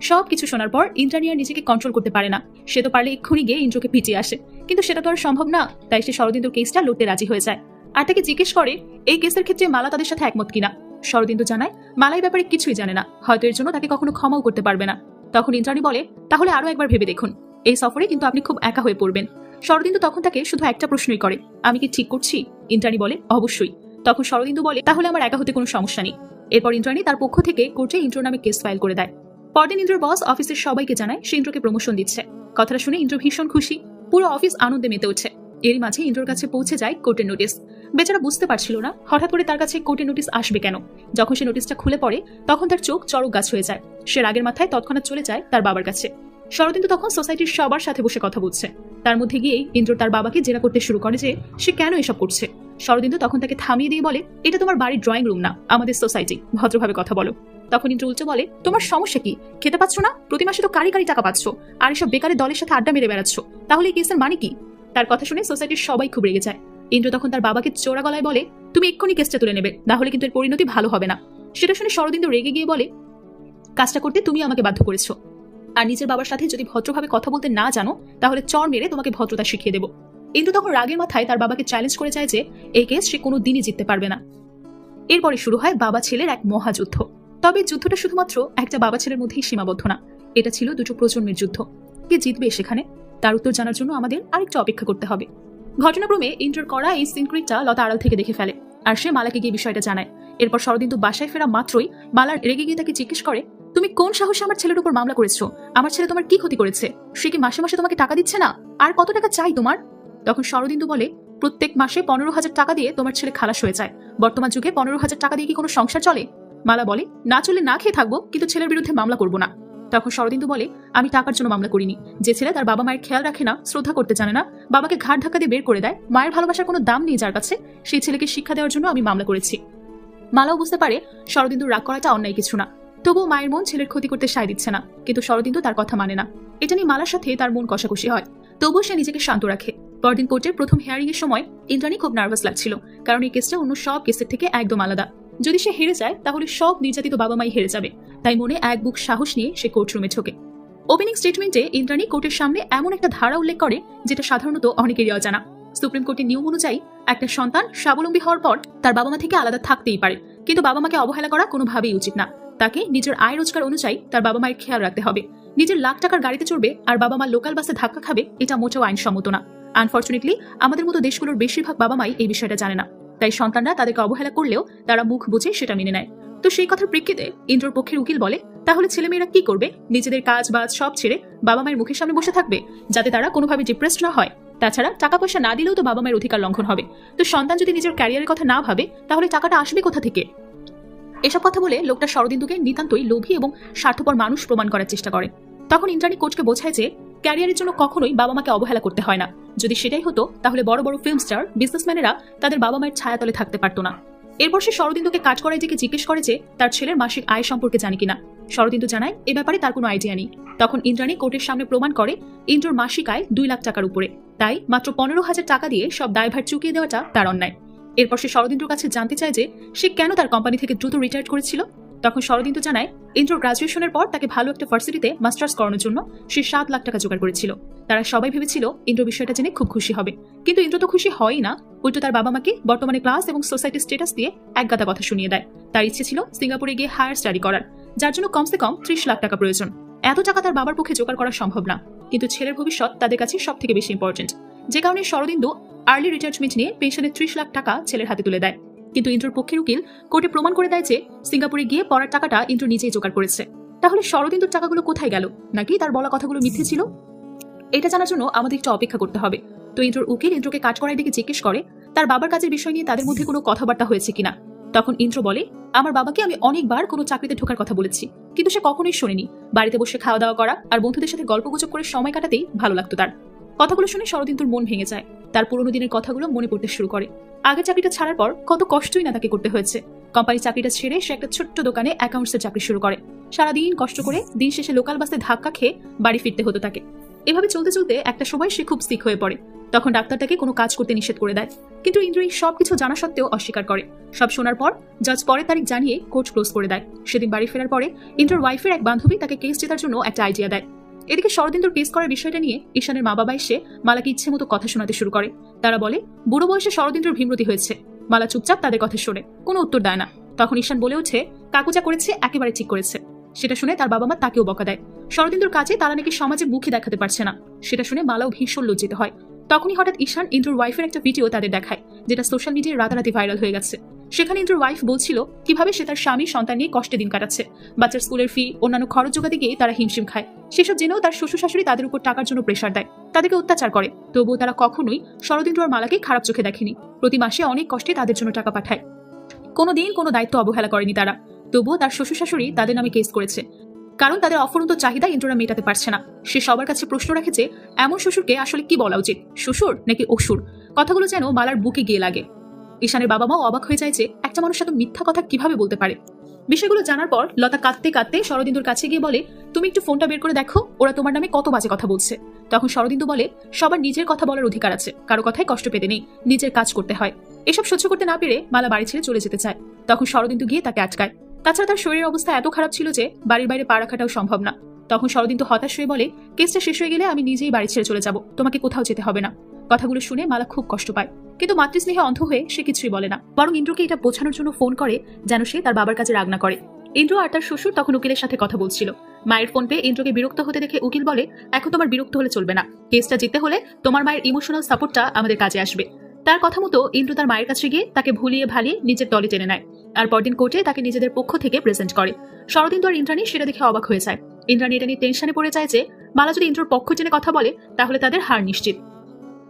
সব কিছু শোনার পর ইন্দ্রাণী আর নিজেকে কন্ট্রোল করতে পারে না। সে তো পারলে এক্ষুনি গিয়ে ইন্দ্রকে পিটিয়ে আসে। কিন্তু সেটা তো আর সম্ভব না, তাই সে শরদিন্দুর কেসটা লড়তে রাজি হয়ে যায়। আর তাকে জিজ্ঞেস করে, এই কেসের ক্ষেত্রে মালা তাদের সাথে একমত কিনা? শরদিন্দু জানায়, মালাই ব্যাপারে কিছুই জানে না। হয়তো এর জন্য তাকে কখনো ক্ষমাও করতে পারবে না। তখন ইন্দ্রাণী বলে, তাহলে আরও একবার ভেবে দেখুন। এই সফরে কিন্তু আপনি খুব একা হয়ে পড়বেন। শরদিন্দু তখন তাকে শুধু একটা প্রশ্নই করে, আমি কি ঠিক করছি? ইন্দ্রাণী বলে, অবশ্যই। তখন শরদিন্দু বলে, তাহলে আমার একা হতে কোনো সমস্যা নেই। এরপর ইন্দ্রাণী তার পক্ষ থেকে কোর্টে ইন্দ্র নামে কেস ফাইল করে দেয়। পরদিন ইন্দ্রর বস অফিসের সবাইকে জানায় সে ইন্দ্রকে প্রমোশন দিচ্ছে। কথাটা শুনে ইন্দ্র ভীষণ খুশি। পুরো অফিস আনন্দে মেতে উঠছে এরই মাঝে ইন্দ্রর কাছে পৌঁছে যায় কোর্টের নোটিশ বেচারা বুঝতে পারছিল না হঠাৎ করে তার কাছে কোর্টের নোটিশ আসবে কেন। যখন সে নোটিশটা খুলে পড়ে, তখন তার চোখ চড়ক গাছ হয়ে যায়। সে রাগের মাথায় তৎক্ষণাৎ চলে যায় তার বাবার কাছে। শরদিন্দু তখন সোসাইটির সবার সাথে বসে কথা বলছে। তার মধ্যে গিয়েই ইন্দ্র তার বাবাকে জেরা করতে শুরু করে যে সে কেন এসব করছে। শরদিন্দু তখন তাকে থামিয়ে দিয়ে বলে, এটা তোমার বাড়ির ড্রয়িং রুম না, আমাদের সোসাইটি ভদ্রভাবে কথা বলো। তখন ইন্দ্র উল্টো বলে, তোমার সমস্যা কি? খেতে পাচ্ছ না? প্রতি মাসে তো কারি কারি টাকা পাচ্ছ। আর এসব বেকারের দলের সাথে আড্ডা মেরে বেড়াচ্ছ। তাহলে এই কেসের মানে কি? তার কথা শুনে সোসাইটির সবাই খুব রেগে যায়। ইন্দ্র তখন তার বাবাকে চোরা গলায় বলে, তুমি এক্ষুনি কেসটা তুলে নেবে, না হলে কিন্তু এর পরিণতি ভালো হবে না। সেটা শুনে শরদিন্দু রেগে গিয়ে বলে, কাজটা করতে তুমি আমাকে বাধ্য করেছ। আর নিজের বাবার সাথে যদি ভদ্রভাবে কথা বলতে না জানো, তাহলে চর মেরে তোমাকে ভদ্রতা শিখিয়ে দেবো। ইন্দু তখন রাগের মাথায় তার বাবাকে চ্যালেঞ্জ করে যায় যে, এই কেস সে কোনো দিনই জিততে পারবে না। এরপরে শুরু হয় বাবা ছেলের এক মহাযুদ্ধ। তবে যুদ্ধটা শুধুমাত্র একটা বাবা ছেলের মধ্যেই সীমাবদ্ধ না, এটা ছিল দুটো প্রজন্মের যুদ্ধ। কে জিতবে সেখানে? তার উত্তর জানার জন্য আমাদের আরেকটু অপেক্ষা করতে হবে। ঘটনাক্রমে ইন্টার করা এই সিনক্রিটটা লতা আড়াল থেকে দেখে ফেলে আর সে মালাকে গিয়ে বিষয়টা জানায়। এরপর শরদিন্দু বাসায় ফেরা মাত্রই মালার রেগে গিয়ে তাকে জিজ্ঞেস করে, তুমি কোন সাহসে আমার ছেলের উপর মামলা করেছ? আমার ছেলে তোমার কি ক্ষতি করেছে? সে কি মাসে মাসে তোমাকে টাকা দিচ্ছে না? আর কত টাকা চাই তোমার? তখন শরদিন্দু বলে, প্রত্যেক মাসে পনেরো হাজার টাকা দিয়ে তোমার ছেলে খালাস হয়ে যায়। বর্তমান যুগে পনেরো হাজার টাকা দিয়ে কি কোনো সংসার চলে? মালা বলে, না চলে না খেয়ে থাকব, কিন্তু ছেলের বিরুদ্ধে মামলা করব না। তখন শরদিন্দু বলে, আমি টাকার জন্য মামলা করিনি। যে ছেলে তার বাবা মায়ের খেয়াল রাখে না, শ্রদ্ধা করতে জানে না, বাবাকে ঘাট ধাক্কা দিয়ে বের করে দেয়, মায়ের ভালোবাসার কোনো দাম নেই যার কাছে, সেই ছেলেকে শিক্ষা দেওয়ার জন্য আমি মামলা করেছি। মালাও বুঝতে পারে, শরদিন্দুর রাগ করাটা অন্যায় কিছু না। তবুও মায়ের মন ছেলের ক্ষতি করতে সায় দিচ্ছে না, কিন্তু শরদিন্দু তার কথা মানে না। এটা নিয়ে মালার সাথে তার মন কষাকষি হয়। তবুও সে নিজেকে শান্ত রাখে। পরদিন কোর্টের প্রথম হেয়ারিং এর সময় ইন্দ্রাণী খুব নার্ভাস লাগছিল, কারণ এই কেসটা অন্য সব কেসের থেকে একদম আলাদা। যদি সে হেরে যায়, তাহলে সব নির্যাতিত বাবা মাই হেরে যাবে। তাই মনে এক বুক সাহস নিয়ে সে কোর্টরুমে ঢোকে। ওপেনিং স্টেটমেন্টে ইন্দ্রাণী কোর্টের সামনে এমন একটা ধারা উল্লেখ করে, যেটা সাধারণত অনেকেরই অজানা। সুপ্রিম কোর্টের নিয়ম অনুযায়ী, একটা সন্তান স্বাবলম্বী হওয়ার পর তার বাবা মা থেকে আলাদা থাকতেই পারে, কিন্তু বাবা মাকে অবহেলা করা কোনোভাবেই উচিত না। তাকে নিজের আয় রোজগার অনুযায়ী তার বাবা মায়ের খেয়াল রাখতে হবে। নিজের লাখ টাকার গাড়িতে চড়বে আর বাবা মা লোকাল বাসে ধাক্কা খাবে, এটা মোটেও আইনসম্মত না। আনফর্চুনেটলি আমাদের মতো দেশগুলোর বেশিরভাগ বাবা মাই এই বিষয়টা জানে না। তাই সন্তানরা তাদেরকে অবহেলা করলেও তারা মুখ বুঝে সেটা মেনে নেয়। তো সেই কথার প্রেক্ষিতে ইন্দ্রর পক্ষের উকিল বলে, তাহলে ছেলেমেয়েরা কি করবে? নিজেদের কাজ বাজ সব ছেড়ে বাবা মায়ের মুখের সামনে বসে থাকবে, যাতে তারা কোনোভাবে ডিপ্রেসড না হয়। তাছাড়া টাকা পয়সা না দিলেও তো বাবা মায়ের অধিকার লঙ্ঘন হবে। তো সন্তান যদি নিজের ক্যারিয়ারের কথা না ভাবে, তাহলে টাকাটা আসবে কোথা থেকে? এসব কথা বলে লোকটা শরদিন্দুকে নিতান্তই লোভী এবং স্বার্থপর মানুষ প্রমাণ করার চেষ্টা করে। তখন ইন্দ্রাণী কোচকে বোঝায় যে ক্যারিয়ারের জন্য কখনোই বাবা মাকে অবহেলা করতে হয় না। যদি সেটাই হতো, তাহলে বড় বড় ফিল্ম স্টার বিজনেসম্যানেরা তাদের বাবা মায়ের ছায়াতলে থাকতে পারতো না। এরপর সে শরদিন্দুকে কাজ করায় দিকে জিজ্ঞেস করে যে, তার ছেলের মাসিক আয় সম্পর্কে জানে কিনা? শরদিন্দু জানায়, এ ব্যাপারে তার কোনো আইডিয়া নেই। তখন ইন্দ্রাণী কোর্টের সামনে প্রমাণ করে, ইন্দ্রর মাসিক আয় দুই লাখ টাকার উপরে। তাই মাত্র পনেরো হাজার টাকা দিয়ে সব দায়ভার চুকিয়ে দেওয়াটা তার অন্যায়। এরপর সে শরদিন্দুর কাছে জানতে চায় যে, সে কেন তার কোম্পানি থেকে দ্রুত রিটায়ার করেছিল? তখন শরদিন্দু জানায়, ইন্দ্র গ্রাজুয়েশনের পর তাকে ভালো একটা ভার্সিটিতে মাস্টার্স করানোর জন্য সে সাত লাখ টাকা জোগাড় করেছিল। তারা সবাই ভেবেছিল ইন্দ্র বিষয়টা জেনে খুব খুশি হবে। কিন্তু ইন্দ্র তো খুশি হয়ই না। উল্টো তার বাবা মাকে বর্তমানে ক্লাস এবং সোসাইটির স্টেটাস দিয়ে একগাদা কথা শুনিয়ে দেয়। তার ইচ্ছে ছিল সিঙ্গাপুরে গিয়ে হায়ার স্টাডি করার। যার জন্য কমসে কম ত্রিশ লাখ টাকা প্রয়োজন। এত টাকা তার বাবার পক্ষে জোগাড় করা সম্ভব না। কিন্তু ছেলের ভবিষ্যৎ তাদের কাছে সব থেকে বেশি ইম্পর্টেন্ট যে কারণে শরদিন্দু আর্লি রিটায়ারমেন্ট নিয়ে পেনশনের ত্রিশ লাখ টাকা ছেলের হাতে তুলে দেয়। কিন্তু ইন্দ্রর পক্ষের উকিল কোর্টে প্রমাণ করে দেয় যে সিঙ্গাপুরে গিয়ে পড়ার টাকাটা ইন্দ্র নিজেই জোগাড় করেছে। তাহলে শরদিন্দুর টাকাগুলো কোথায় গেল? নাকি তার বলা কথাগুলো মিথ্যে ছিল? এটা জানার জন্য আমাদের একটু অপেক্ষা করতে হবে। তো ইন্দ্রর উকিল ইন্দ্রকে কাজ করার দিকে জিজ্ঞেস করে, তার বাবার কাজের বিষয় নিয়ে তাদের মধ্যে কোনো কথাবার্তা হয়েছে কিনা? তখন ইন্দ্র বলে, আমার বাবাকে আমি অনেকবার কোনো চাকরিতে ঢোকার কথা বলেছি, কিন্তু সে কখনোই শোনেনি। বাড়িতে বসে খাওয়া দাওয়া করা আর বন্ধুদের সাথে গল্পগুজব করে সময় কাটাতেই ভালো লাগতো তার। কথাগুলো শুনে শরদিন্দুর মন ভেঙে যায়। তার পুরোনো দিনের কথাগুলো মনে পড়তে শুরু করে। আগের চাকরিটা ছাড়ার পর কত কষ্টই না তাকে করতে হয়েছে। কোম্পানি চাকরিটা ছেড়ে সে একটা ছোট্ট দোকানে অ্যাকাউন্টসের চাকরি শুরু করে। সারাদিন কষ্ট করে দিন শেষে লোকাল বাসে ধাক্কা খেয়ে বাড়ি ফিরতে হতো তাকে। এভাবে চলতে চলতে একটা সময় সে খুব সিক হয়ে পড়ে। তখন ডাক্তার তাকে কোনো কাজ করতে নিষেধ করে দেয়। কিন্তু ইন্দ্র এই সব কিছু জানা সত্ত্বেও অস্বীকার করে। সব শোনার পর জাজ পরের তারিখ জানিয়ে কোর্ট ক্লোজ করে দেয়। সেদিন বাড়ি ফেরার পরে ইন্দ্রর ওয়াইফের এক বান্ধবী তাকে কেস জেতার জন্য একটা আইডিয়া দেয়। এদিকে শরদিন্দুর কেস করার বিষয়টা নিয়ে ঈশানের মা বাবা এসে মালাকে ইচ্ছে মতো কথা শোনাতে শুরু করে। তারা বলে, বুড়ো বয়সে শরদিন্দুর ভীমরতি হয়েছে। মালা চুপচাপ তাদের কথা শোনে, কোনো উত্তর দেয় না। তখন ঈশান বলে ওঠে, কাকু যা করেছে, একেবারে ঠিক করেছে। সেটা শুনে তার বাবা মা তাকেও বকা দেয়। শরদিন্দুর কাজে তারা নাকি সমাজে মুখে দেখাতে পারছে না। সেটা শুনে মালাও ভীষণ লজ্জিত হয়। তখনই হঠাৎ ঈশান ইন্দ্রর ওয়াইফের একটা ভিডিও তাদের দেখায়, যেটা সোশ্যাল মিডিয়ায় রাতারাতি ভাইরাল হয়ে গেছে। সেখানে ইন্দ্রর ওয়াইফ বলছিল, কীভাবে সে তার স্বামী সন্তান নিয়ে কষ্টে দিন কাটাচ্ছে? বাচ্চার স্কুলের ফি অন্যান্য খরচ জোগাতে গিয়ে তারা হিমশিম খায়। সেসব জেনেও তার শ্বশুর শাশুড়ি তাদের উপর টাকার জন্য প্রেশার দেয়। তাদেরকে অত্যাচার করে। তবুও তারা কখনোই শরদিন্দ্র আর মালাকে খারাপ চোখে দেখেনি। প্রতি মাসে অনেক কষ্টে তাদের জন্য টাকা পাঠায়। কোনোদিন কোনো দায়িত্ব অবহেলা করেনি তারা। তবুও তার শ্বশুর শাশুড়ি তাদের নামে কেস করেছে। কারণ তাদের অফুরন্ত চাহিদা ইন্দ্ররা মেটাতে পারছে না। সে সবার কাছে প্রশ্ন রাখে যে, এমন শ্বশুরকে আসলে কি বলা উচিত? শ্বশুর নাকি অসুর? কথাগুলো যেন মালার বুকে গিয়ে লাগে। ঈশানের বাবা মাও অবাক হয়ে যায় যে একটা মানুষ এত মিথ্যা কথা কীভাবে বলতে পারে। বিষয়গুলো জানার পর লতা কাঁদতে কাঁদতে শরদিন্দুর কাছে গিয়ে বলে, তুমি একটু ফোনটা বের করে দেখো, ওরা তোমার নামে কত বাজে কথা বলছে। তখন শরদিন্দু বলে, সবার নিজের কথা বলার অধিকার আছে, কারও কথায় কষ্ট পেতে নেই, নিজের কাজ করতে হয়। এসব সহ্য করতে না পেরে মালা বাড়ি ছেড়ে চলে যেতে চায়। তখন শরদিন্দু গিয়ে তাকে আটকায়। তাছাড়া তার শরীরের অবস্থা এত খারাপ ছিল যে বাড়ির বাইরে পা রাখাটাও সম্ভব না। তখন শরদিন্দু হতাশ হয়ে বলে, কেসটা শেষ হয়ে গেলে আমি নিজেই বাড়ি ছেড়ে চলে যাব, তোমাকে কোথাও যেতে হবে না। কথাগুলো শুনে মালা খুব কষ্ট পায়। কিন্তু মাতৃস্নেহে অন্ধ হয়ে সে কিছুই বলে না। বরং ইন্দ্রকে এটা বোঝানোর জন্য ফোন করে যেন সে তার বাবার কাছে রাগ না করে। ইন্দ্র আর তার শ্বশুর তখন উকিলের সাথে কথা বলছিল। মায়ের ফোন পেয়ে ইন্দ্রকে বিরক্ত হতে দেখে উকিল বলে, এখন তোমার বিরক্ত হলে চলবে না। কেসটা জিততে হলে তোমার মায়ের ইমোশনাল সাপোর্টটা আমাদের কাজে আসবে। তার কথা মতো ইন্দ্র তার মায়ের কাছে গিয়ে তাকে ভুলিয়ে ভালিয়ে নিজের দলে টেনে নেয়। আর পরদিন কোর্টে তাকে নিজেদের পক্ষ থেকে প্রেজেন্ট করে। শরদিন্দু আর ইন্দ্রাণী সেটা দেখে অবাক হয়ে যায়। ইন্দ্রাণী এটা নিয়ে টেনশনে পড়ে যায় যে, মালা যদি ইন্দ্রর পক্ষ টেনে কথা বলে, তাহলে তাদের হার নিশ্চিত।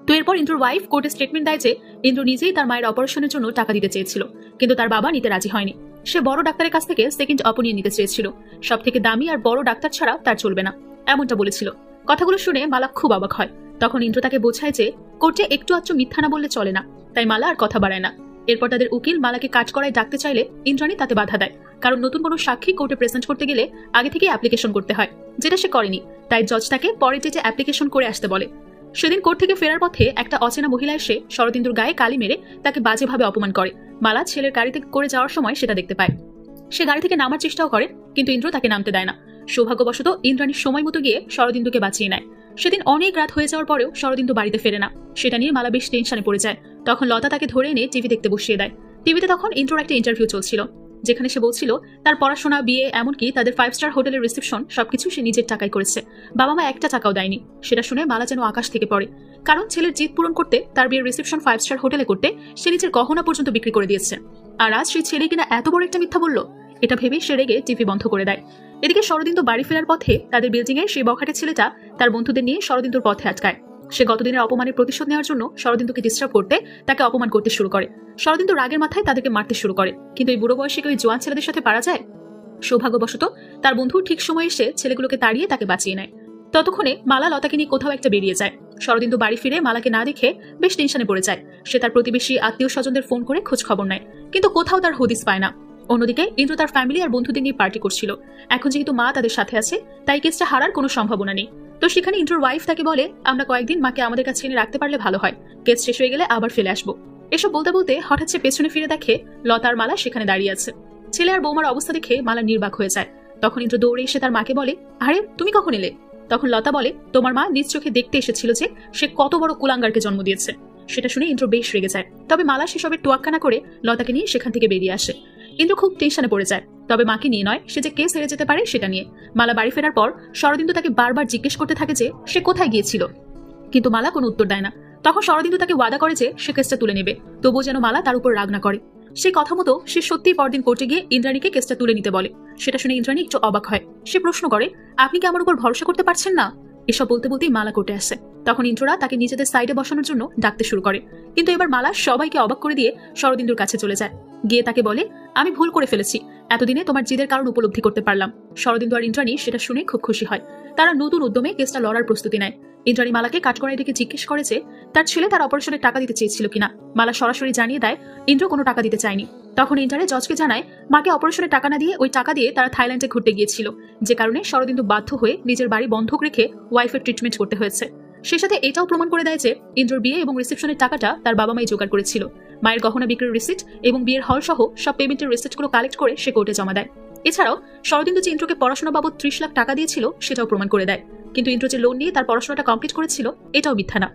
তো এরপর ইন্দ্রর ওয়াইফ কোর্টে স্টেটমেন্ট দেয় যে, ইন্দ্র নিজেই তার মায়ের অপারেশনের জন্য টাকা দিতে চেয়েছিল, কিন্তু তার বাবা নিতে রাজি হয়নি। সে বড় ডাক্তারের কাছ থেকে সেকেন্ড অপিনিয়ন নিতে চেয়েছিল। সব থেকে দামি আর বড় ডাক্তার ছাড়া তার চলবে না, এমনটা বলেছিল। কথাগুলো শুনে মালা খুব অবাক হয়। তখন ইন্দ্র তাকে বোঝায় যে, কোর্টে একটু আচ্ছু মিথ্যা না বললে চলে না, তাই মালা আর কথা বাড়ায় না। এরপর তাদের উকিল মালাকে কাজ করায় ডাকতে চাইলে ইন্দ্রাণী তাতে বাধা দেয়। কারণ নতুন কোনো সাক্ষী কোর্টে প্রেজেন্ট করতে গেলে আগে থেকে অ্যাপ্লিকেশন করতে হয়, যেটা সে করেনি। তাই জজ তাকে পরের ডেটে অ্যাপ্লিকেশন করে আসতে বলে। সেদিন কোর্ট থেকে ফেরার পথে একটা অচেনা মহিলা এসে শরদিন্দুর গায়ে কালি মেরে তাকে বাজেভাবে অপমান করে। মালা ছেলের গাড়িতে করে যাওয়ার সময় সেটা দেখতে পায়। সে গাড়ি থেকে নামার চেষ্টাও করে, কিন্তু ইন্দ্র তাকে নামতে দেয় না। সৌভাগ্যবশত ইন্দ্রাণীর সময় মতো গিয়ে শরদিন্দুকে বাঁচিয়ে নেয়। সেদিন অনেক রাত হয়ে যাওয়ার পরেও শরদিন্দু বাড়িতে ফেরে না। সেটা নিয়ে মালা বেশ টেনশনে পড়ে যায়। তখন লতা তাকে ধরে এনে টিভি দেখতে বসিয়ে দেয়। টিভিতে তখন ইন্দ্রর একটা ইন্টারভিউ চলছিল। যেখানে সে বলছিল, তার পড়াশোনা, বিয়ে, এমনকি তাদের ফাইভ স্টার হোটেলের রিসেপশন সবকিছু সে নিজের টাকায় করেছে। বাবা মা একটা টাকাও দেয়নি। সেটা শুনে মালা যেন আকাশ থেকে পড়ে। কারণ ছেলের জিত পূরণ করতে, তার বিয়ের রিসেপশন ফাইভ স্টার হোটেলে করতে, সে নিজের গহনা পর্যন্ত বিক্রি করে দিয়েছে। আর আজ সেই ছেলে কিনা এত বড় একটা মিথ্যা বলল? এটা ভেবেই সে রেগে টিভি বন্ধ করে দেয়। এদিকে শরদিন্দু বাড়ি ফেরার পথে তাদের বিল্ডিং এ সেই বখাটে ছেলেটা তার বন্ধুদের নিয়ে শরদিন্দুর পথে আটকায়। সে গতদিনের অপমানের প্রতিশোধ নেওয়ার জন্য শরদিন্দুকে ডিস্টার্ব করতে তাকে অপমান করতে শুরু করে। শরদিন্দু রাগের মাথায় তাদেরকে মারতে শুরু করে। কিন্তু এই বুড়ো বয়সে ওই জোয়ান ছেলেদের সাথে পারা যায়? সৌভাগ্যবশত তার বন্ধু ঠিক সময় এসে ছেলেগুলোকে তাড়িয়ে তাকে বাঁচিয়ে নেয়। ততক্ষণে মালা লতাকে নিয়ে কোথাও একটা বেরিয়ে যায়। শরদিন্দু বাড়ি ফিরে মালাকে না দেখে বেশ টেনশনে পড়ে যায়। সে তার প্রতিবেশী আত্মীয় স্বজনদের ফোন করে খোঁজ খবর নেয়। কিন্তু কোথাও তার হদিস পায় না। অন্যদিকে ইন্দ্র তার ফ্যামিলি আর বন্ধুদের নিয়ে পার্টি করছিল। এখন যেহেতু মা তাদের সাথে আছে, তাই কেসটা হারার কোনো সম্ভাবনা নেই। তো সেখানে ইন্দ্রর ওয়াইফ তাকে বলে, আমরা কয়েকদিন মাকে আমাদের কাছে এনে রাখতে পারলে ভালো হয়। কেস শেষ হয়ে গেলে আবার ফেলে আসব। এসব বলতে বলতে হঠাৎ সে পেছনে ফিরে দেখে লতার মালা সেখানে দাঁড়িয়ে আছে। ছেলে আর বৌমার অবস্থা দেখে মালা নির্বাক হয়ে যায়। তখন ইন্দ্র দৌড়ে এসে তার মাকে বলে, আরে, তুমি কখন এলে? তখন লতা বলে, তোমার মা নিজ চোখে দেখতে এসেছিল যে সে কত বড় কুলাঙ্গারকে জন্ম দিয়েছে। সেটা শুনে ইন্দ্র বেশ রেগে যায়। তবে মালা সেসবের তোয়াক্কা না করে লতাকে নিয়ে সেখান থেকে বেরিয়ে আসে। ইন্দ্র খুব টেনশনে পড়ে যায়। তবে মাকে নিয়ে নয়, সে যে কেস হেরে যেতে পারে সেটা নিয়ে। মালা বাড়ি ফেরার পর শরদিন্দু তাকে বারবার জিজ্ঞেস করতে থাকে যে সে কোথায় গিয়েছিল। কিন্তু মালা কোনো উত্তর দেয় না। তখন শরদিন্দু তাকে ওয়াদা করে যে সে কেসটা তুলে নেবে। তবুও যেন মালা তার উপর রাগ না করে। সে কথা মতো সে সত্যিই পরদিন কোর্টে গিয়ে ইন্দ্রাণীকে কেসটা তুলে নিতে বলে। সেটা শুনে ইন্দ্রাণী একটু অবাক হয়। সে প্রশ্ন করে, আপনি কি আমার উপর ভরসা করতে পারছেন না? এসব বলতে বলতেই মালা কোর্টে আসে। তখন ইন্দ্ররা তাকে নিজেদের সাইডে বসানোর জন্য ডাকতে শুরু করে। কিন্তু এবার মালা সবাইকে অবাক করে দিয়ে শরদিন্দুর কাছে চলে যায়। গিয়ে তাকে বলে, আমি ভুল করে ফেলেছি। এতদিনে তোমার জিদের কারণ উপলব্ধি করতে পারলাম। শরদিন্দু আর ইন্দ্রাণী সেটা শুনে খুব খুশি হয়। তারা নতুন উদ্যমে কেসটা লড়ার প্রস্তুতি নেয়। ইন্দ্রাণী মালাকে কাঠকড়াই দিকে জিজ্ঞেস করে যে, তার ছেলে তার অপারেশনের টাকা দিতে চেয়েছিল কিনা? মালা সরাসরি জানিয়ে দেয়, ইন্দ্র কোনো টাকা দিতে চায়নি। তখন ইন্টারে জজকে জানায়, মাকে অপারেশনের টাকা না দিয়ে ওই টাকা দিয়ে তারা থাইল্যান্ডে ঘুরতে গিয়েছিল। যে কারণে শরদিন্দু বাধ্য হয়ে নিজের বাড়ি বন্ধক রেখে ওয়াইফের ট্রিটমেন্ট করতে হয়েছে। সেই সাথে এটাও প্রমাণ করে দেয় যে, ইন্দ্রর বিয়ে এবং রিসেপশনের টাকাটা তার বাবা মাই জোগাড় করেছিল। মায়ের গহনা বিক্রির রিসিট এবং বিয়ের হল সহ সব পেমেন্টের রিসিটগুলো কালেক্ট করে সে কোর্টে জমা দেয়। এছাড়াও শরদিন্দু যে ইন্দ্রকে পড়াশোনা বাবদ ত্রিশ লাখ টাকা দিয়েছিল, সেটাও প্রমাণ করে দেয়। কিন্তু ইন্দ্র যে লোন নিয়ে তার পড়াশোনাটা কমপ্লিট করেছিল, এটাও মিথ্যা না।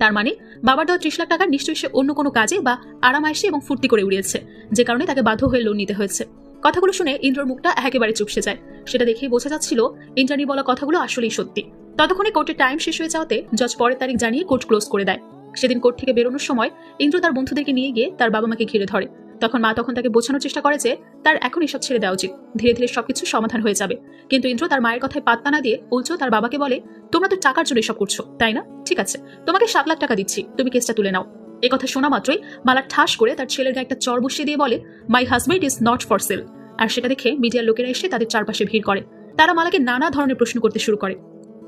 তার মানে বাবার দেওয়া ত্রিশ লাখ টাকা নিশ্চয়ই সে অন্য কোনো কাজে বা আরামায়েসে এবং ফুর্তি করে উড়িয়েছে, যে কারণে তাকে বাধ্য হয়ে লোন নিতে হয়েছে। কথাগুলো শুনে ইন্দ্রর মুখটা একেবারে চুপসে যায়। সেটা দেখেই বোঝা যাচ্ছিল, ইন্দ্রাণী বলা কথাগুলো আসলেই সত্যি। ততক্ষণে কোর্টের টাইম শেষ হয়ে যাওয়াতে জজ পরের তারিখ জানিয়ে কোর্ট ক্লোজ করে দেয়। সেদিন কোর্ট থেকে বেরোনোর সময় ইন্দ্র তার বন্ধুদেরকে নিয়ে গিয়ে তার বাবা মাকে ঘিরে ধরে। তখন মা তখন তাকে বোঝানোর চেষ্টা করে যে তার এখন এসব ছেড়ে দেওয়া উচিত। ধীরে ধীরে সবকিছু সমাধান হয়ে যাবে। কিন্তু ইন্দ্র তার মায়ের কথায় পাত্তা না দিয়ে উল্টো তার বাবাকে বলে, তোমরা তো টাকার জন্য এসব করছ, তাই না? ঠিক আছে, তোমাকে সাত লাখ টাকা দিচ্ছি, তুমি কেসটা তুলে নাও। এ কথা শোনা মাত্রই মালা ঠাস করে তার ছেলের গায়ে একটা চর বসিয়ে দিয়ে বলে my husband is not for sale আর সেটা দেখে মিডিয়ার লোকেরা এসে তাদের চারপাশে ভিড় করে। তারা মালাকে নানা ধরনের প্রশ্ন করতে শুরু করে।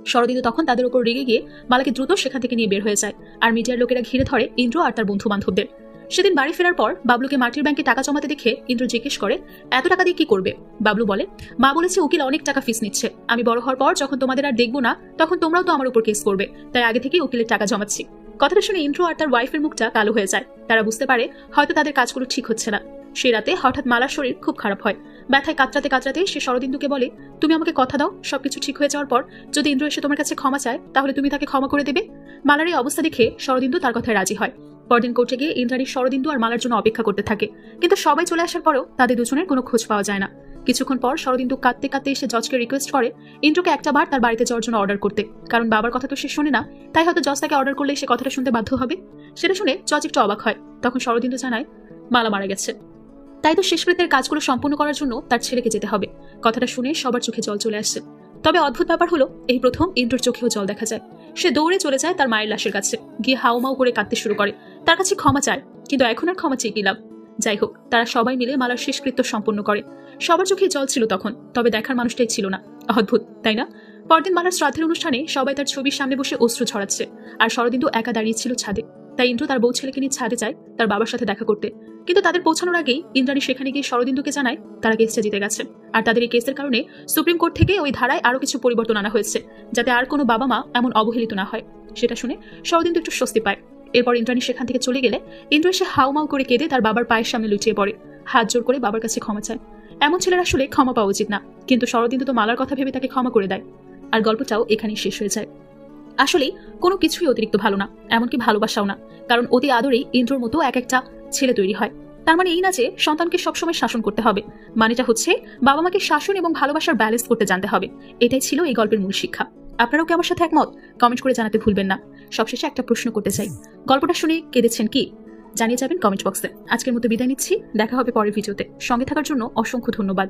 শরদিন্দু তখন তাদের উপর রেগে গিয়ে মালাকে দ্রুত সেখান থেকে নিয়ে বের হয়ে যায় আর মিডিয়ার লোকেরা ঘিরে ধরে ইন্দ্র আর তার বন্ধু বান্ধবদের সেদিন বাড়ি ফেরার পর বাবলুকে মাটির ব্যাংকে টাকা জমাতে দেখে ইন্দ্র জিজ্ঞেস করে, এত টাকা দিয়ে কি করবে? বাবলু বলে, মা বলেছে উকিল অনেক টাকা ফিস নিচ্ছে। আমি বড় হওয়ার পর যখন তোমাদের আর দেখব না, তখন তোমরাও তো আমার উপর কেস করবে। তাই আগে থেকেই উকিলের টাকা জমাচ্ছি। কথাটা শুনে ইন্দ্র আর তার ওয়াইফের মুখটা কালো হয়ে যায়। তারা বুঝতে পারে হয়তো তাদের কাজগুলো ঠিক হচ্ছে না। সে রাতে হঠাৎ মালার শরীর খুব খারাপ হয়। ব্যথায় কাতরাতে কাতরাতে সে শরদিন্দুকে বলে, তুমি আমাকে কথা দাও, সবকিছু ঠিক হয়ে যাওয়ার পর যদি ইন্দ্র এসে তোমার কাছে ক্ষমা চায়, তাহলে তুমি তাকে ক্ষমা করে দেবে? মালার এই অবস্থা দেখে শরদিন্দু তার কথায় রাজি হয়। পরদিন কোর্টে গিয়ে ইন্দ্রাণী শরদিন্দু আর মালার জন্য অপেক্ষা করতে থাকে। কিন্তু সবাই চলে আসার পরও তাদের দুজনের কোনো খোঁজ পাওয়া যায় না। কিছুক্ষণ পর শরদিন্দু কাঁদতে কাঁদতে এসে জজকে রিকোয়েস্ট করে ইন্দ্রকে একটা বার তার বাড়িতে যাওয়ার জন্য অর্ডার করতে। কারণ বাবার কথা তো সে শোনে না, তাই হয়তো জজ তাকে অর্ডার করলে সে কথাটা শুনতে বাধ্য হবে। সেটা শুনে জজ একটু অবাক হয়। তখন শরদিন্দু জানায়, মালা মারা গেছে। তাই তো শেষকৃত্যের কাজগুলো সম্পূর্ণ করার জন্য তার ছেলেকে যেতে হবে। কথাটা শুনে সবার চোখে জল চলে আসছে। তবে অদ্ভুত ব্যাপার হলো, এই প্রথম ইন্দ্রর চোখেও জল দেখা যায়। সে দৌড়ে চলে যায় তার মায়ের লাশের কাছে, গিয়ে হাউমাউ করে কাঁদতে শুরু করে। তার কাছে ক্ষমা চায়, কিন্তু এখন আর ক্ষমা চেয়ে কি লাভ? যাই হোক, তারা সবাই মিলে মালার শেষকৃত্য সম্পন্ন করে। সবার চোখে জল ছিল তখন, তবে দেখার মানুষটাই ছিল না। অদ্ভুত, তাই না? পরদিন মালার শ্রাদ্ধের অনুষ্ঠানে সবাই তার ছবির সামনে বসে অস্ত্র ছড়াচ্ছে আর শরদিন্দু একা দাঁড়িয়ে ছিল ছাদে। তাই ইন্দ্র তার বউ ছেলেকে নিয়ে ছাদে যায় তার বাবার সাথে দেখা করতে। কিন্তু তাদের পৌঁছানোর আগেই ইন্দ্রাণী সেখানে গিয়ে শরদিন্দুকে জানায় তারা কেসটা জিতে গেছে। আর তাদের এই কেসের কারণে সুপ্রিম কোর্ট থেকে ওই ধারায় আরও কিছু পরিবর্তন আনা হয়েছে, যাতে আর কোনো বাবা মা এমন অবহেলিত না হয়। সেটা শুনে শরদিন্দু একটু স্বস্তি পায়। এরপর ইন্দ্রাণী সেখান থেকে চলে গেলে ইন্দ্র এসে হাউমাউ করে কেঁদে তার বাবার পায়ের সামনে লুটিয়ে পড়ে। হাত জোর করে বাবার কাছে ক্ষমা চায়। এমন ছেলের আসলে ক্ষমা পাওয়া উচিত না, কিন্তু শরদিন্দু তো মালার কথা ভেবে তাকে ক্ষমা করে দেয়। আর গল্পটাও এখানেই শেষ হয়ে যায়। আসলেই কোনো কিছুই অতিরিক্ত ভালো না, এমনকি ভালোবাসাও না। কারণ অতি আদরেই ইন্দ্রর মতো এক একটা ছেলে তৈরি হয়। তার মানে এই না যে সন্তানকে সবসময় শাসন করতে হবে। মানেটা হচ্ছে বাবা মাকে শাসন এবং ভালোবাসার ব্যালেন্স করতে জানতে হবে। এটাই ছিল এই গল্পের মূল শিক্ষা। আপনারাও কি আমার সাথে একমত? কমেন্ট করে জানাতে ভুলবেন না। সবশেষে একটা প্রশ্ন করতে চাই। গল্পটা শুনে কেঁদেছেন কি? জানিয়ে যাবেন কমেন্ট বক্সে আজকের মতো বিদায় নিচ্ছি। দেখা হবে পরের ভিডিওতে সঙ্গে থাকার জন্য অসংখ্য ধন্যবাদ।